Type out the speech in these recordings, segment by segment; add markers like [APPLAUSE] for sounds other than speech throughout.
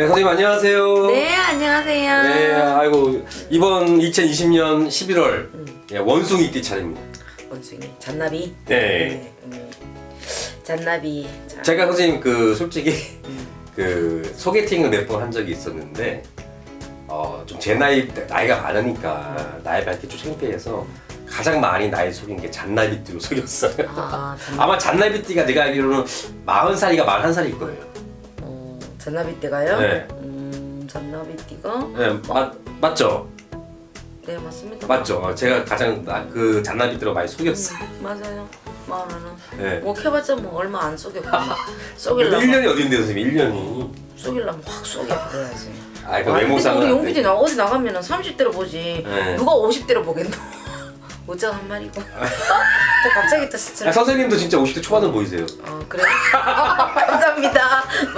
네, 선생님 안녕하세요. 네, 안녕하세요. 네, 아이고 이번 2020년 11월 예, 원숭이 띠 차례입니다. 원숭이 잔나비. 네. 음, 잔나비. 자, 제가 선생님 그 솔직히 그 소개팅을 몇 번 한 적이 있었는데 어, 좀 제 나이 나이가 많으니까 나이 밝기 좀 창피해서 가장 많이 나이 속인 게 잔나비띠로 속였어요. 아, 잔나, [LAUGHS] 아마 잔나비띠가 내가 알기로는 40살이가 41살일 거예요. 어, 잔나비 띠가요? 네. 음, 잔나비 띠가? 네, 맞, 맞죠? 네, 맞습니다. 맞죠? 어, 제가 가장 나- 그 잔나비띠로 많이 속였어요. 음, 맞아요. 마흔은. 네. 뭐 캐봤자 뭐 얼마 안. 근데 쏘길라면 1년이 어딘데 선생님 1년이 쏘길라면 확 쏘게 그래야지. 아, 그 아니, 외모상은 우리 안 돼. 나 어디 나가면은 30대로 보지. 네. 누가 50대로 보겠노? 어쩌 한. 저 갑자기 또 스트레스. 아, 선생님도 진짜 50대 초반으로 보이세요 어 그래? [LAUGHS] 감사합니다.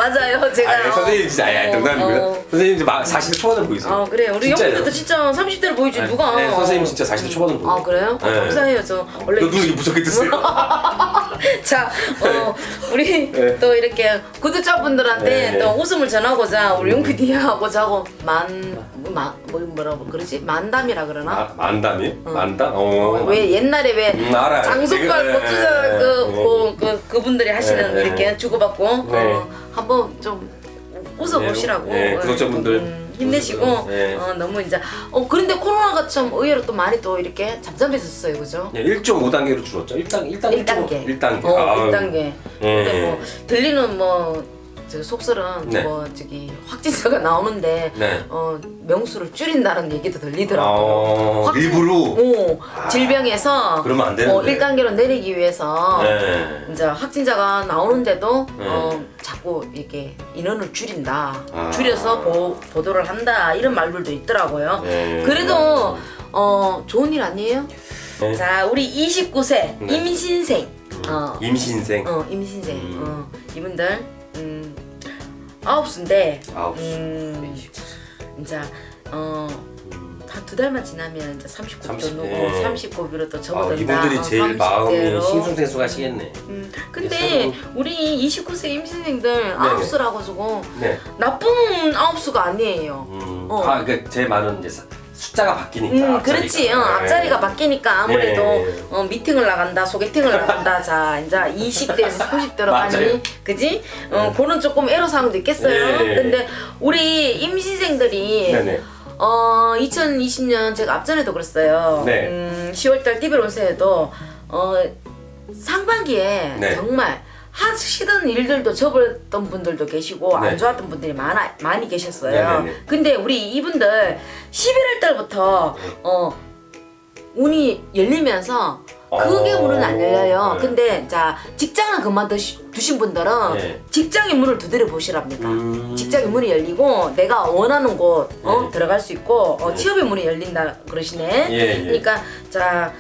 맞아요. 제가. 아 선생님 진짜 아니, 아니, 어, 농담이고요 어. 선생님 이제 막 40대 초반으로 보이세요 아 그래 우리 진짜예요. 영빈도 진짜 30대로 보이지 네, 누가? 네, 선생님 진짜 40대 초반으로 보여요 아 그래요? 어, 네. 감사해요. 저 원래 너 눈을 이렇게 무섭게 뜨세요 [LAUGHS] 자, 어, 우리 네. 또 이렇게 구독자분들한테 네. 또 웃음을 전하고자 우리 용PD하고 자고 만, 마, 뭐, 뭐라고 그러지? 만담이라 그러나? 아, 만담이? 만담? 어. 왜 옛날에 왜 음, 알아요. 되게, 고투자 네, 그, 네. 그, 그 그분들이 하시는 네, 네. 이렇게 주고받고 네. 어, 한번 좀 웃어보시라고 어, 구독자분들 음, 힘내시고 네. 어, 너무 이제 어 그런데 코로나가 좀 의외로 또 많이 또 이렇게 잠잠해졌어요, 그죠? 네, 1.5단계로 줄었죠 1단, 1단계 1단계. 1단계 어, 아, 1단계. 근데 뭐 들리는 뭐 저기 속설은 네. 뭐 저기 확진자가 나오는데 네. 어 명수를 줄인다는 얘기도 들리더라고. 어, 확진- 일부러 어, 질병에서 그러면 안 되는데. 어, 1단계로 내리기 위해서 네. 이제 확진자가 나오는데도 네. 어, 자꾸 이렇게 인원을 줄인다. 아. 줄여서 보, 보도를 한다. 이런 말들도 있더라고요. 네. 그래도 어, 좋은 일 아니에요? 네. 자, 우리 29세 네. 임신생. 어, 임신생 어, 임신생. 음. 어, 이분들 9수인데 아홉 수. 음, 네, 이제 어, 음. 한 두 달만 지나면 이제 39도 30, 놓고 네. 39비로 또 아, 접어든다. 이분들이 어, 제일 마음이 싱숭생숭하시겠네. 음, 근데 우리 29세 임신생들 네. 아홉수라고 지고 네. 나쁜 아홉수가 아니에요. 음. 어. 아, 그러니까 제 말은 이제 숫자가 바뀌니까. 음, 앞자리가. 그렇지. 어, 네. 앞자리가 바뀌니까 아무래도 네. 어, 미팅을 나간다, 소개팅을 나간다. 자, 이제 20대에서 30대로 맞아요. 가니, 그지? 어, 그런 조금 애로사항도 있겠어요. 네. 근데 우리 임신생들이 네네. 어, 2020년 제가 앞전에도 그랬어요. 네. 음, 10월달 띠별 운세에도 어, 상반기에 네. 정말 하시던 일들도 접었던 분들도 계시고 네. 안 좋았던 분들이 많아, 많이 계셨어요. 네 네 네. 근데 우리 이분들 11월 달부터 어, 운이 열리면서 크게 어. 문은 안 열려요. 네. 근데 자 직장을 그만두신 분들은 네. 직장의 문을 두드려 보시랍니다. 음. 직장의 문이 열리고 내가 원하는 곳 어, 네. 들어갈 수 있고 어, 네. 취업의 문이 열린다 그러시네. 예, 예. 그러니까 자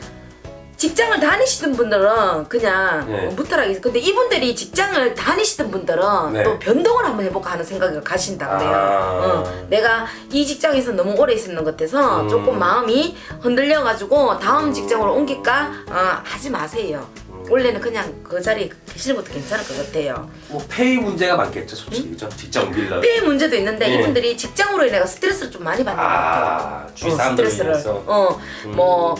직장을 다니시던 분들은 그냥 네. 어, 무탈하게 근데 이분들이 직장을 다니시던 분들은 네. 또 변동을 한번 해볼까 하는 생각을 가신다 그래요. 아. 어, 내가 이 직장에서 너무 오래 있었는 것 같아서 음. 조금 마음이 흔들려가지고 다음 직장으로 옮길까 어, 하지 마세요. 음. 원래는 그냥 그 자리에 계시는 것도 괜찮을 것 같아요. 뭐 페이 문제가 많겠죠, 솔직히 그죠? 직장 옮기려. 폐 문제도 있는데 네. 이분들이 직장으로 인해 스트레스를 좀 많이 받는 것 같아요. 아, 주위 사람들 스트레스를 위해서. 어 음. 뭐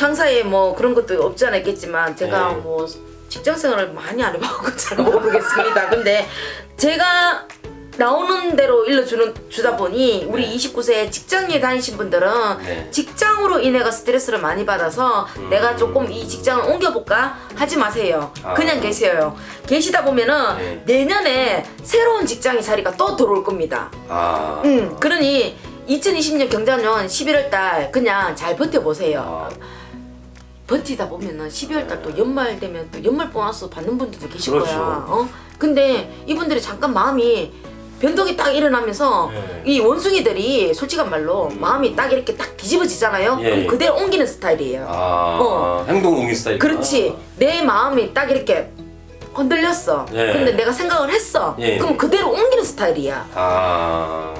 상사에 뭐 그런 것도 없지 않아 있겠지만 제가 네. 뭐 직장 생활을 많이 안 해봐서 [LAUGHS] 잘 모르겠습니다. 근데 제가 나오는 대로 일러주는 주다 보니 우리 29세 직장에 다니신 분들은 네. 직장으로 인해가 스트레스를 많이 받아서 음. 내가 조금 이 직장을 옮겨볼까 하지 마세요. 아. 그냥 계세요. 계시다 보면은 네. 내년에 새로운 직장의 자리가 또 들어올 겁니다. 아. 음, 그러니 2020년 경자년 11월 달 그냥 잘 버텨보세요. 아. 버티다 보면은 12월 달 또 연말 되면 또 연말 보너스 받는 분들도 계실 그렇죠. 거야. 어? 근데 이분들이 잠깐 마음이 변동이 딱 일어나면서 네. 이 원숭이들이 솔직한 말로 마음이 딱 이렇게 딱 뒤집어지잖아요. 예, 그럼 예. 그대로 옮기는 스타일이에요. 아. 어. 행동 옮기 스타일. 그렇지. 내 마음이 딱 이렇게 흔들렸어. 예. 근데 내가 생각을 했어. 예. 그럼 그대로 옮기는 스타일이야. 아.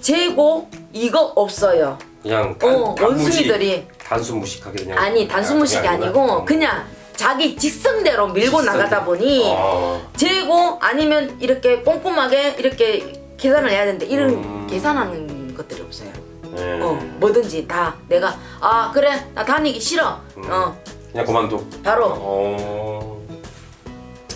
재고 이거 없어요. 그냥 단, 어, 단무지, 원숭이들이 단순 무식하게 그냥. 아니 단순 아, 무식이 아니고 아니구나. 그냥 자기 직성대로 밀고 직성대로. 나가다 보니 아. 재고 아니면 이렇게 꼼꼼하게 이렇게 계산을 해야 되는데 이런 음. 계산하는 것들이 없어요. 네. 어 뭐든지 다 내가 아 그래 나 다니기 싫어. 음. 어 그냥 그만둬. 바로 어.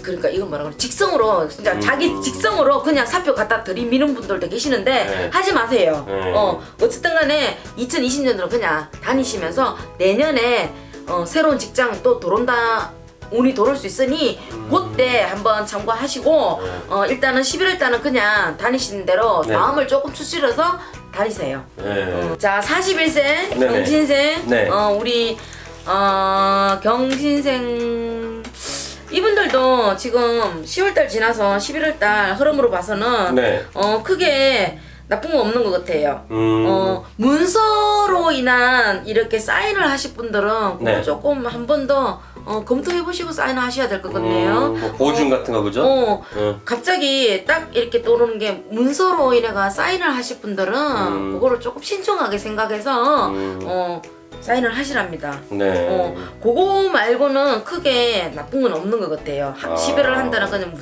그러니까 이건 뭐라 그래 직성으로 진짜 음. 자기 직성으로 그냥 사표 갖다 들이미는 분들도 계시는데 네. 하지 마세요. 네. 어 어쨌든 간에 2020년으로 그냥 다니시면서 내년에 어, 새로운 직장 또 들어온다 운이 들어올 수 있으니 음. 그때 한번 참고하시고 네. 어, 일단은 11월 달은 그냥 다니시는 대로 네. 마음을 조금 추스려서 다니세요. 네. 자 41세 네네. 경신생 네. 어, 우리 어, 경신생 이분들도 지금 10월달 지나서 11월달 흐름으로 봐서는 네. 어 크게 나쁜 거 없는 것 같아요. 음. 어 문서로 인한 이렇게 사인을 하실 분들은 그거 네. 조금 한 번 더 어, 검토해 보시고 사인을 하셔야 될 것 같네요. 음, 뭐 보증 같은 거 그죠? 어 응. 갑자기 딱 이렇게 떠오르는 게 문서로 인해가 사인을 하실 분들은 음. 그거를 조금 신중하게 생각해서 음. 어 사인을 하시랍니다. 네. 어 그거 말고는 크게 나쁜 건 없는 것 같아요. 한 아. 11월 한다는 거는 뭐-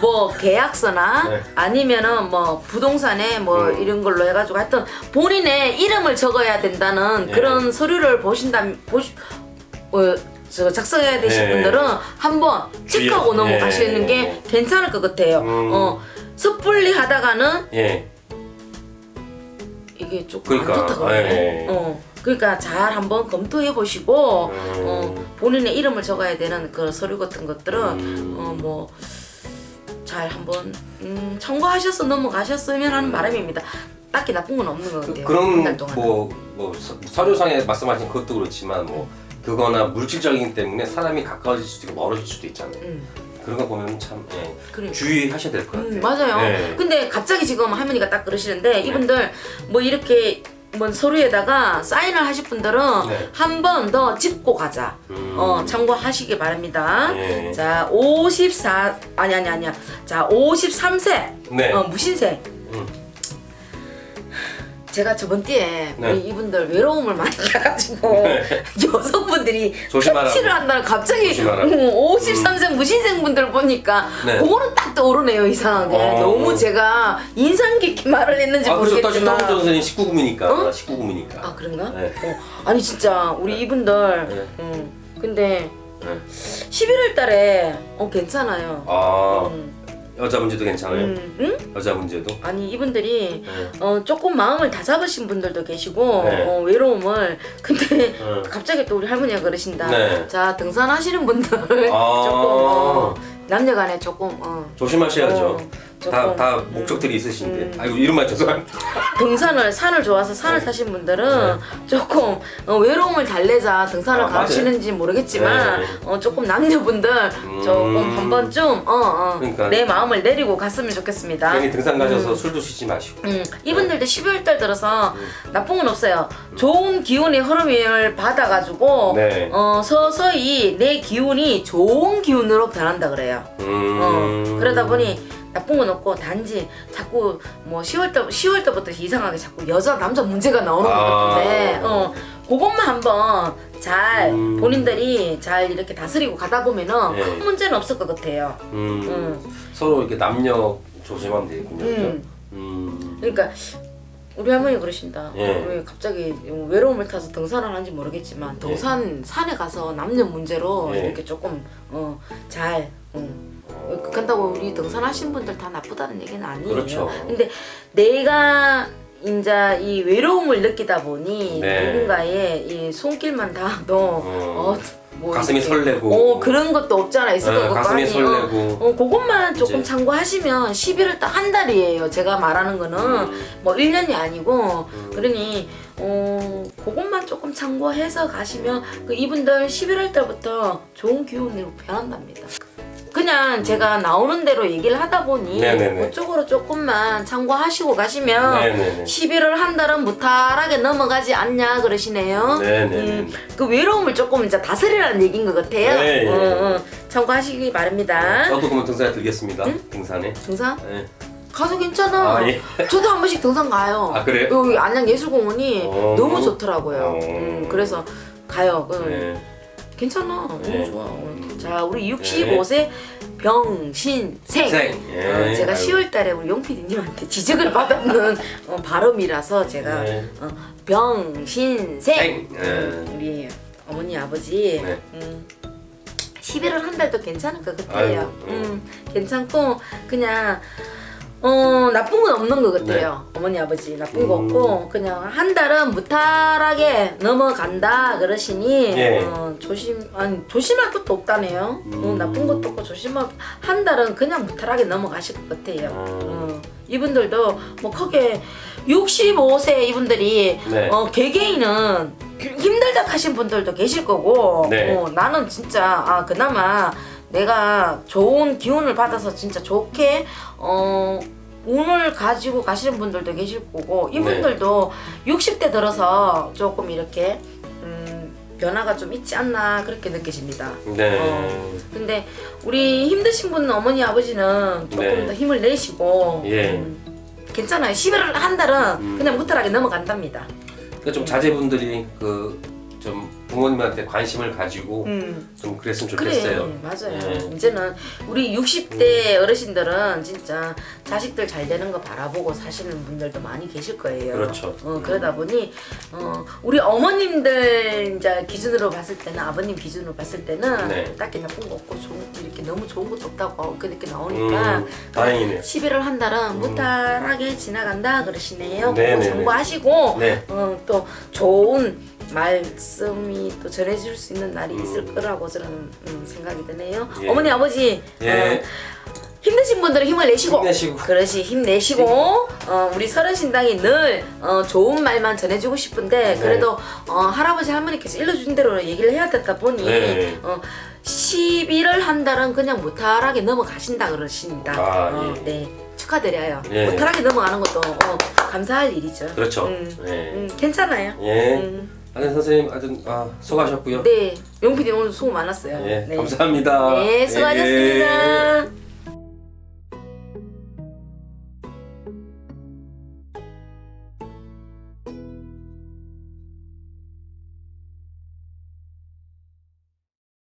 뭐 계약서나 네. 아니면은 뭐 부동산에 뭐 음. 이런 걸로 해가지고 하여튼 본인의 이름을 적어야 된다는 네. 그런 서류를 보신다면 보시 어, 저 작성해야 되신 네. 분들은 한번 체크하고 주의- 넘어가시는 네. 게 괜찮을 것 같아요. 음. 어 섣불리 하다가는 예. 이게 조금 그러니까, 안 좋다. 네. 어 그러니까 잘 한번 검토해 보시고 음. 어, 본인의 이름을 적어야 되는 그 서류 같은 것들은 음. 어뭐 잘 한번 음, 참고하셔서 넘어가셨으면 하는 바람입니다. 딱히 나쁜 건 없는 것 같아요. 그, 한달런 동안. 뭐, 뭐 서- 서류상에 말씀하신 그것도 그렇지만 뭐 그거나 물질적인 때문에 사람이 가까워질 수도 있고 멀어질 수도 있잖아요. 음, 그런 거 보면 참 예, 그래. 주의하셔야 될 것 같아요. 음, 맞아요. 예. 근데 갑자기 지금 할머니가 딱 그러시는데 네. 이분들 뭐 이렇게 뭐 서류에다가 사인을 하실 분들은 네. 한 번 더 짚고 가자. 음. 어, 참고하시기 바랍니다. 예. 자, 54 아니 아니 아니야. 자, 53세. 네. 어, 무신세. 음. 제가 저번 때에 네. 우리 이분들 외로움을 많이 [LAUGHS] 해가지고 여성분들이 조심하라고. 캐치를 한다는 갑자기 조심하라고. 53세 무신생 분들 보니까 네. 그거는 딱 떠오르네요 이상하게 어. 너무 제가 인상 깊게 말을 했는지 아, 그래서 모르겠지만 따지면 선생님 19금이니까. 어? 19금이니까. 아 그런가? 네. 어, 아니 진짜 우리 이분들 네. 음, 근데 네. 11월 달에 어 괜찮아요 아, 음, 여자 문제도 괜찮아요? 음, 응? 여자 문제도? 아니 이분들이 네. 어, 조금 마음을 다 잡으신 분들도 계시고 네. 어, 외로움을 근데 응. 갑자기 또 우리 할머니가 그러신다. 네. 자 등산하시는 분들 아. [LAUGHS] 조금 어, 남녀간에 조금 어, 조심하셔야죠. 어, 다, 조금, 다 음, 목적들이 있으신데. 음. 아이고, 이름만 죄송합니다. [LAUGHS] 등산을 산을 좋아서 산을 네. 타신 분들은 조금 어, 외로움을 달래자 등산을 아. 가시는지 모르겠지만 네. 어, 조금 남녀분들 조금 음. 한 번쯤 어, 어, 그러니까. 내 마음을 내리고 갔으면 좋겠습니다. 괜히 등산 가셔서 술 드시지 마시고. 음, 이분들도 12월 달 들어서 나쁜 건 없어요. 좋은 기운의 흐름을 받아가지고 네. 어, 서서히 내 기운이 좋은 기운으로 변한다 그래요. 음. 어, 그러다 보니 나쁜 건 없고 단지 자꾸 뭐 10월 달 10월 달부터 이상하게 자꾸 여자 남자 문제가 나오는 것 아. 같은데 어, 그것만 한번 잘 음. 본인들이 잘 이렇게 다스리고 가다 보면은 네. 큰 문제는 없을 것 같아요. 음. 음. 서로 이렇게 남녀 조심하면 되겠군요. 그죠? 음. 음. 그러니까 우리 할머니 그러신다. 예. 왜 갑자기 외로움을 타서 등산을 하는지 모르겠지만 등산 산에 가서 남녀 문제로 예. 이렇게 조금 어 잘 음. 그렇다고 우리 등산하신 분들 다 나쁘다는 얘기는 아니에요. 그렇죠. 근데 내가 인자 이 외로움을 느끼다 보니 네. 누군가의 이 손길만 닿아도 어. 어, 뭐 가슴이 이렇게- 설레고. 어 그런 것도 없잖아 있을 어, 것 같고 가슴이 설레고. 어, 어 그것만 조금 이제- 참고하시면 11월 딱 한 달이에요 제가 말하는 거는 음. 뭐 1년이 아니고 음. 그러니 어 그것만 조금 참고해서 가시면 그 이분들 11월 달부터 좋은 기운으로 변한답니다. 그냥 제가 나오는 대로 얘기를 하다 보니 네네네. 그쪽으로 조금만 참고하시고 가시면 네네네. 11월 한 달은 무탈하게 넘어가지 않냐 그러시네요. 네네네. 음, 그 외로움을 조금 이제 다스리라는 얘기인 것 같아요. 네, 예. 어, 어, 참고하시기 바랍니다. 저도 그러면 등산에 들겠습니다. 등산에. 등산? 네. 가서 괜찮아. 아, 예. 저도 한 번씩 등산 가요. 아, 그래요? 여기 안양 예술공원이 어. 너무 좋더라고요. 어. 음, 그래서 가요. 그 네. 괜찮아. 너무 네. 좋아. 자, 우리 65세 병신생. 생. 예. 어, 제가 아이고. 10월달에 우리 용 PD님한테 지적을 받았는 어, 발음이라서 제가 네. 어, 병신생. 생. 예. 우리 어머니 아버지 네. 음, 11월 한 달도 괜찮을 것 같아요. 아이고, 음, 괜찮고 그냥 어 나쁜 건 없는 것 같아요. 어머니 아버지 나쁜 거 네. 음. 없고 그냥 한 달은 무탈하게 넘어간다 그러시니 예. 어, 조심 아니 조심할 것도 없다네요. 어, 음. 나쁜 것도 없고 조심할 한 달은 그냥 무탈하게 넘어가실 것 같아요. 음. 어, 이분들도 뭐 크게 65세 이분들이 네. 어, 개개인은 힘들다 하신 분들도 계실 거고 네. 어, 나는 진짜 아 그나마 내가 좋은 기운을 받아서 진짜 좋게 어 운을 가지고 가시는 분들도 계실 거고 이분들도 60대 들어서 조금 이렇게 음, 변화가 좀 있지 않나 그렇게 느껴집니다. 네. 어. 근데 우리 힘드신 분 어머니 아버지는 조금 네. 더 힘을 내시고 예. 음, 괜찮아요. 11월 한 달은 음. 그냥 무탈하게 넘어간답니다. 그러니까 좀 자제분들이 그 좀 부모님한테 관심을 가지고 음. 좀 그랬으면 그래 좋겠어요. 맞아요. 네. 이제는 우리 60대 어르신들은 진짜 자식들 잘 되는 거 바라보고 사시는 분들도 많이 계실 거예요. 그렇죠. 어, 그러다 보니 어, 우리 어머님들 이제 기준으로 봤을 때는 아버님 기준으로 봤을 때는 네. 딱히 나쁜 거 없고 좋은, 이렇게 너무 좋은 것도 없다고 그렇게 나오니까 음, 다행이네요. 11월 한 달은 무탈하게 지나간다 그러시네요. 음. 네네네. 그거 참고하시고 네. 어, 또 좋은 말씀이 또 전해질 수 있는 날이 있을 음. 거라고 저는 음, 생각이 드네요. 예. 어머니 아버지 예. 어, 힘드신 분들은 힘을 내시고 힘내시고. 그러시 힘내시고 어, 우리 서른 신당이 늘 어, 좋은 말만 전해주고 싶은데 네. 그래도 어, 할아버지 할머니께서 일러준 대로 얘기를 해야 되다 보니 네. 어, 11월 한 달은 그냥 무탈하게 넘어가신다 그러십니다. 아, 어, 예. 네 축하드려요. 예. 무탈하게 넘어가는 것도 어, 감사할 일이죠. 그렇죠. 음, 예. 음, 괜찮아요. 예. 음, 하는 선생님 아주 아, 수고하셨고요. 네, 용PD 오늘 수고 많았어요. 예. 네. 감사합니다. 네, 예. 수고하셨습니다.